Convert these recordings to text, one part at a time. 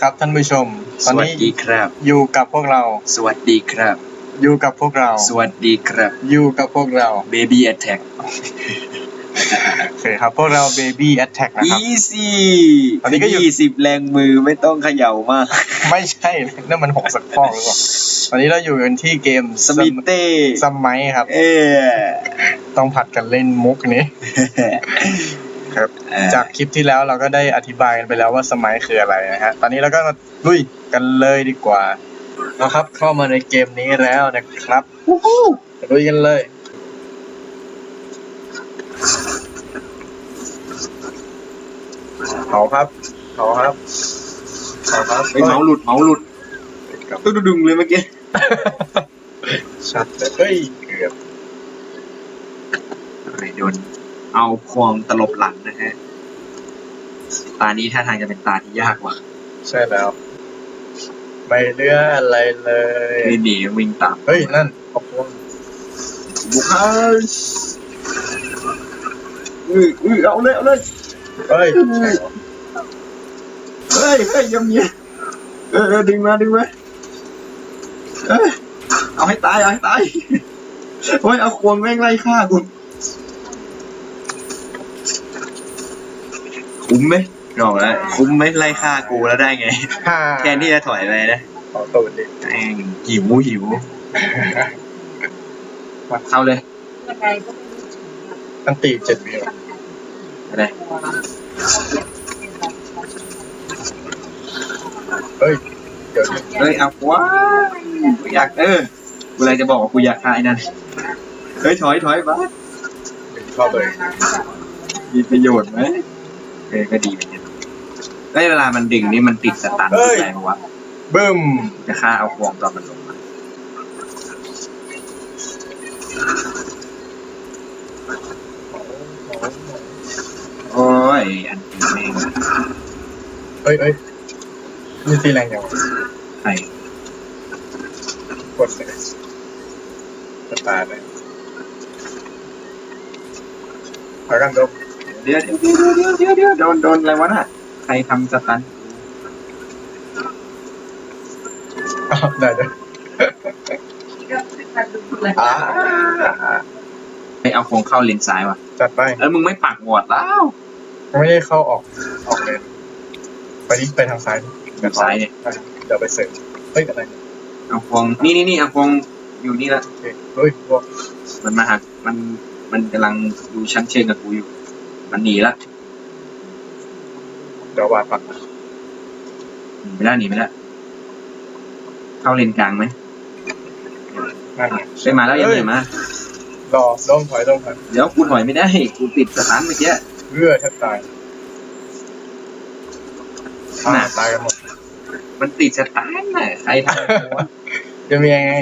เอาละครับท่านผู้ชม ตสอนวัสนี้ดีครับ อยู่กับพวกเรา สวัสดีครับ อยู่กับพวกเรา สวัสดีครับ อยู่กับพวกเรา Baby Attack โอเคครับ พวกเรา Baby Attack นะครับ Easy ตอนนี้ก็อยู่ ยี่สิบแรงมือไม่ต้องเขย่ามากไม่ใช่นั่นมันหกสักฟอกหรือเปล่าตอนนี้เราอยู่กันที่เกมสมิเต้สมัยครับ เออต้องผัดกันเล่นมุกนี้ ครับ เออจากคลิปที่แล้วเราก็ได้อธิบายกันไปแล้วว่าสมัยคืออะไรนะฮะ ตอนนี้เราก็มาลุยกันเลยดีกว่านะครับ เข้ามาในเกมนี้แล้วนะครับลุยกันเลยเผาครับเผาครับเผาครับไปเมาส์หลุดเมาส์หลุดตุ๊ดดุงเลยเมื่อกี้ชัดเลยเฮ้ยเกือบไอ้โดน เอาควงตลบหลังนะฮะ ตานี้ท่าทางจะเป็นตาที่ยากว่ะใช่แล้ว ไม่เหลืออะไรเลยไม่หนีวิ่งตาม เฮ้ย นั่นขอบคุณบุกฮัสอืออือเอาเลยเอาเลยเฮ้ย เฮ้ยเฮ้ยยำเยี่ยเออเออดึงมาดึงมาเอ้ยเอาให้ตายเอาให้ตายโอ้ยเอาควงแม่งไล่ฆ่ากู คุ้มไหมบอกแล้วคุ้มไหมไล่ฆ่ากูแล้วได้ไงฮ่าแทนที่จะถอยไปนะขอตูดดิแม่งหิวหิวมาเข้าเลยยังไงก็ไม่รู้ถึงอะอันตีเจ็ดวิวอะไรเฮ้ย เดี๋ยวดิเฮ้ยเอาว้ายกูอยากเออกูเลยจะบอกว่ากูอยากฆ่าไอ้นั่นเฮ้ยถอยถอยบ้าดึงเข้าเลยมีประโยชน์ไหม เออก็ดีเหมือนกันเฮ้ยเวลามันดึงนี่มันติดสตันติดอะไรมาวะบึ้มจะฆ่าเอาควงตอนมันลงมาโอ้ย อันนี้แม่งเฮ้ยเฮ้ยนี่ตีแรงยังวะใครกดเลยสตาร์ทเลยพากันดม เดี๋ยวเดี๋ยวเดี๋ยวเดี๋ยวเดี๋ยวเดี๋ยวโดนโดนอะไรวะน่ะ ใครทำสตันอ้าวได้เลยก็คือการดูเลยอ่าไปเอาควงเข้าเลนซ้ายวะจัดไป เออมึงไม่ปักวอร์ดแล้วไม่ได้เข้าออกออกเลย ไปดิไปทางซ้ายทางซ้ายเนี่ยเดี๋ยวไปเสริมเฮ้ยอะไรเนี่ยเอาควงนี่นี่นี่เอาควงอยู่นี่ละโอเคเฮ้ยพวกมันมาหักมันมันกำลังดูชั้นเชิงกับกูอยู่ มันหนีละเดี๋ยววาดปักหนีไปแล้วหนีไปแล้วเข้าเลนกลางไหมนั่นไงไปมาแล้วยังเฮ้ยไงมารอล่มถอยล่มถอยเดี๋ยวกูถอยไม่ได้กูติดสตันเมื่อกี้เรื่อแทบตายน่ะอ่าตายกันหมด มันติดสตันน่ะใครทำวะจะมียังไง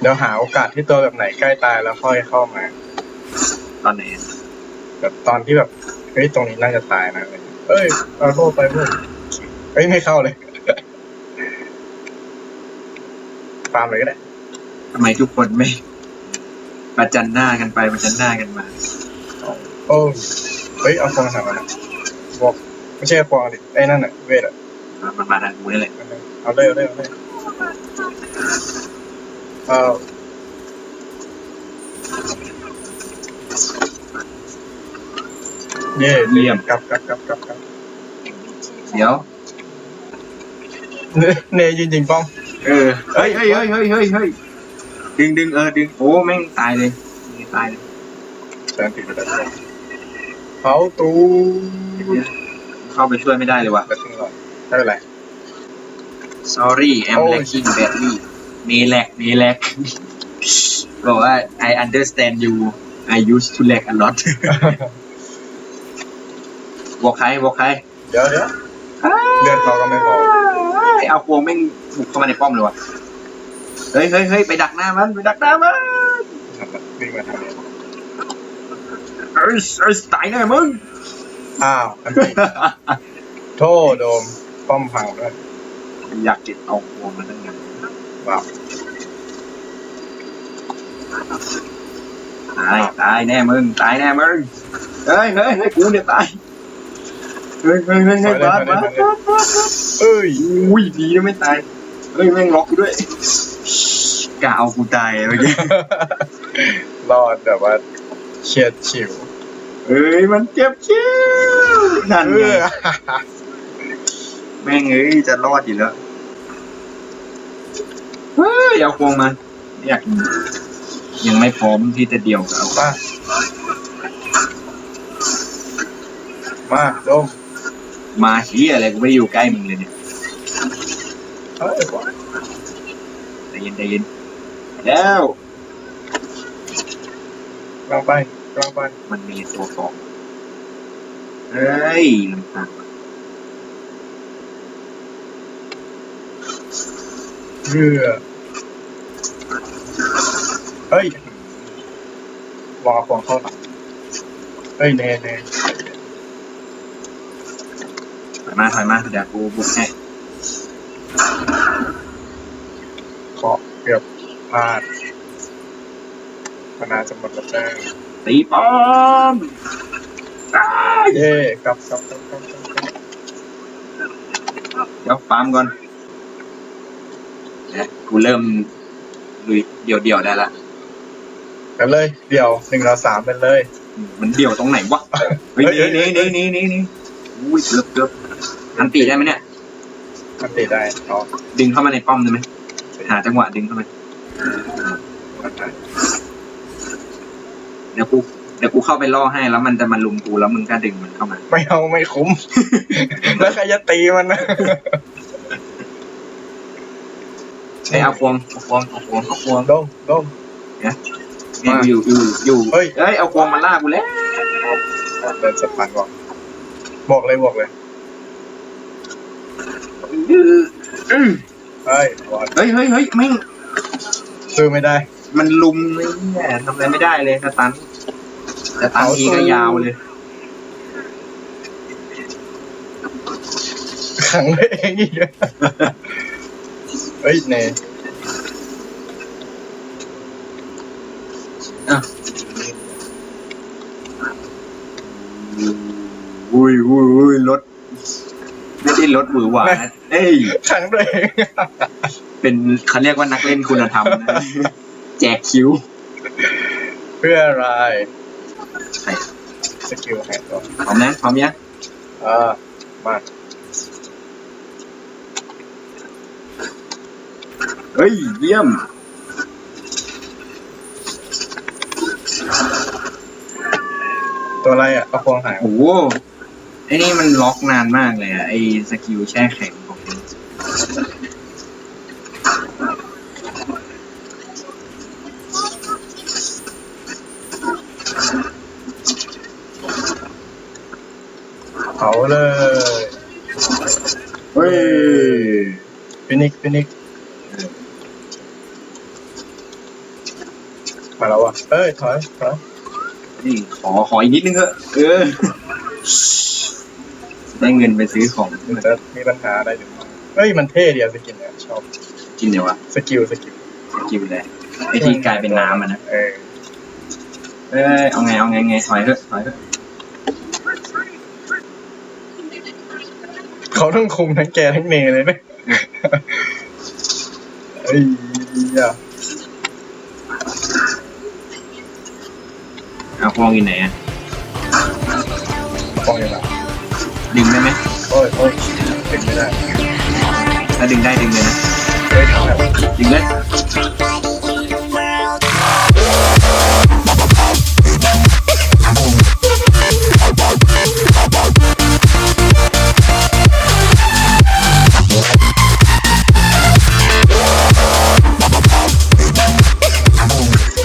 เดี๋ยวหาโอกาสที่ตัวแบบไหนใกล้ตายแล้วค่อยเข้ามา ตอนไหนแบบตอนที่แบบเฮ้ยตรงนี้น่าจะตายนะเอ้ยเอาโทษไปเพื่อนเฮ้ยไม่เข้าเลยฟาร์มเลยก็ได้ทำไมทุกคนไม่ประจันหน้ากันไปประจันหน้ากันมาโอ้ยเฮ้ยเอาฟองทำมานะบอกไม่ใช่ฟองดิไอ้นั่นน่ะเวทอะมันมาทางกูนี่แหละเอาเลยเอาเลยเอาเลยเอา เย่เยี่ยมกลับกลับกลับกลับกลับเดี๋ยว เนเนยืนยิงป้อมเออ เฮ้ยเฮ้ยเฮ้ยเฮ้ยเฮ้ยเฮ้ยดึงดึงเออดึงโอ้แม่งตายเลยตายเลยแสนติดไปแล้วเขาตูเข้าไปช่วยไม่ได้เลยว่ะกระทิ้งหน่อยไม่เป็นไร sorry I'm โอ้ย lacking badly เมแลกเมแลกบอกว่า I understand you I used to lack a lot บอกใครบอกใครเดี๋ยวเดี๋ยวเลือดเขาก็ไม่พอไอเอาพวงแม่งบุกเข้ามาในป้อมเลยว่ะเฮ้ยเฮ้ยเฮ้ยไปดักหน้ามันไปดักหน้ามันวิ่งมาทางนี้เอ้ยเอ้ยตายแน่มึงอ้าวอันนี้โทษโดมป้อมพังด้วยอยากเก็บเอาพวงมาตั้งนานว้าวตายตายแน่มึงตายแน่มึงเฮ้ยเฮ้ยเฮ้ยกูเนี่ยตาย เฮ้ยเฮ้ยเฮ้ยเฮ้ยบาสบาสเอ้ยอุ้ยดีนะไม่ตายเฮ้ยแม่งล็อกกูด้วยกะเอากูตายเมื่อกี้รอดแบบว่าเฉียดฉิวเฮ้ยมันเจ็บชิวนั่นเอไงอแม่งเอ้ยจะรอดอยู่แล้วเฮ้ยเอาควงมาอยากยังไม่พร้อมที่จะเดี่ยวกับเอามามาดม มาเฮียอะไรกูไม่ได้อยู่ใกล้มึงเลยเนี่ยเฮ้ยบอสใจเย็นใจเย็นแล้วกลางไปกลางไปมันมีตัวสองเฮ้ยลำตาลเรือเฮ้ยรอควงเข้าหลังเฮ้ยเนเน ถอย มาถอยมาเดี๋ยวกูบุกให้เคาะเกือบพลาดมนาจะหมดแล้วจ้าตีป้อมอ้ายเย่กลับกลับกลับกลับกลับกลับเดี๋ยวฟาร์มก่อนเดี๋ยวกูเริ่มลุยเดี่ยวเดี่ยวๆได้ละกันเลย เดี๋ยวหนึ่งเราสามเป็นเลย มันเดี่ยวตรงไหนวะเฮ้ยเฮ้ยนี่นี่นี่นี่นี่นี่ อุ้ยเกือบเกือบอันตีได้ไหมเนี่ยมันตีได้เอาดึงเข้ามาในป้อมได้ไหมหาจังหวะดึงเข้ามาเดี๋ยวกูเดี๋ยวกูเข้าไปล่อให้แล้วมันจะมาลุมกูแล้วมึงก็ดึงมันเข้ามา ไม่เอาไม่คุ้ม แล้วใครจะตีมันนะไอ้เอาควงเอาควงเอาควงเอาควงดมดมเนี่ยอยู่อยู่อยู่เฮ้ยเอ้ยเอาควงมาล่ากูแล้วเดินสะพานก่อน บอกเลยบอกเลยอื้ออื้อเฮ้ยบอลเฮ้ยเฮ้ยเฮ้ยไม่งซื้อไม่ได้ มันลุมเลยเนี่ยทำอะไรไม่ได้เลยสตันสตันทีก็ยาวเลยขังได้เองอีกเฮ้ยเน อุ้ยอุ้ยอุ้ยรถไม่ได้รถหวือหวานะเอ้ยขังตัวเองเป็นเขาเรียกว่านักเล่นคุณธรรมนะแจกคิ้ว เพื่ออะไรใครสกิลแหกตัวพร้อมนะพร้อมยังอ่ามาเฮ้ย เยี่ยม ตัวอะไรอะเอาพวงหายโอ้โห ไอ้นี่มันล็อกนานมากเลยอะไอ้สกิลแช่แข็งของมันเผาเลยเฮ้ยฟินิกฟินิกมาแล้วอะเอ้ยถอยถอยนี่ขอขออีกนิดนึงเถอะเออ ได้เงินไปซื้อของมันจะมีปัญหาอะไรหรือไม่เฮ้ยมันเท่ดีอะสกินเนี่ยชอบกินเดี๋ยววะสกิลสกิลสกิลเลยไอ้ที่กลายเป็นน้ำอะนะเออเอ้ยเอาไงเอาไงไงถอยเถอะถอยเถอะเขาต้องคุมทั้งแกทั้งเนเลยนะเอ้ยอะเอาพวงอยู่ไหนอะฟองยังไง ดึงได้ไหมโอ้ยโอ้ยดึงไม่ได้ถ้าดึงได้ดึงเลยนะเฮ้ยทำแบบดึงเลย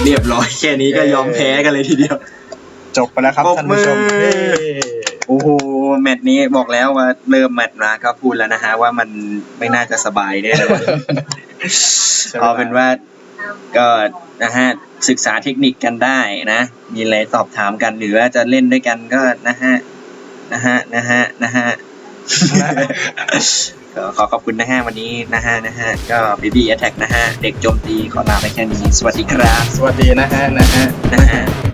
เรียบร้อยแค่นี้ก็ยอมแพ้กันเลยทีเดียว จบไปแล้วครับปรบท่านผู้ชมมือเฮ้ โอ้โหแมตช์นี้บอกแล้วว่าเริ่มแมตช์มาก็พูดแล้วนะฮะว่ามันไม่น่าจะสบายแน่เลยเอาเป็นว่าก็นะฮะศึกษาเทคนิคกันได้นะ มีอะไรสอบถามกันหรือว่าจะเล่นด้วยกันก็นะฮะนะฮะนะฮะนะฮะก็ขอขอบคุณนะฮะวันนี้นะฮะนะฮะก็ Baby Attack นะฮะเด็กโจมตีขอลาไปแค่นี้ สวัสดีครับ สวัสดีนะฮะนะฮะนะฮะ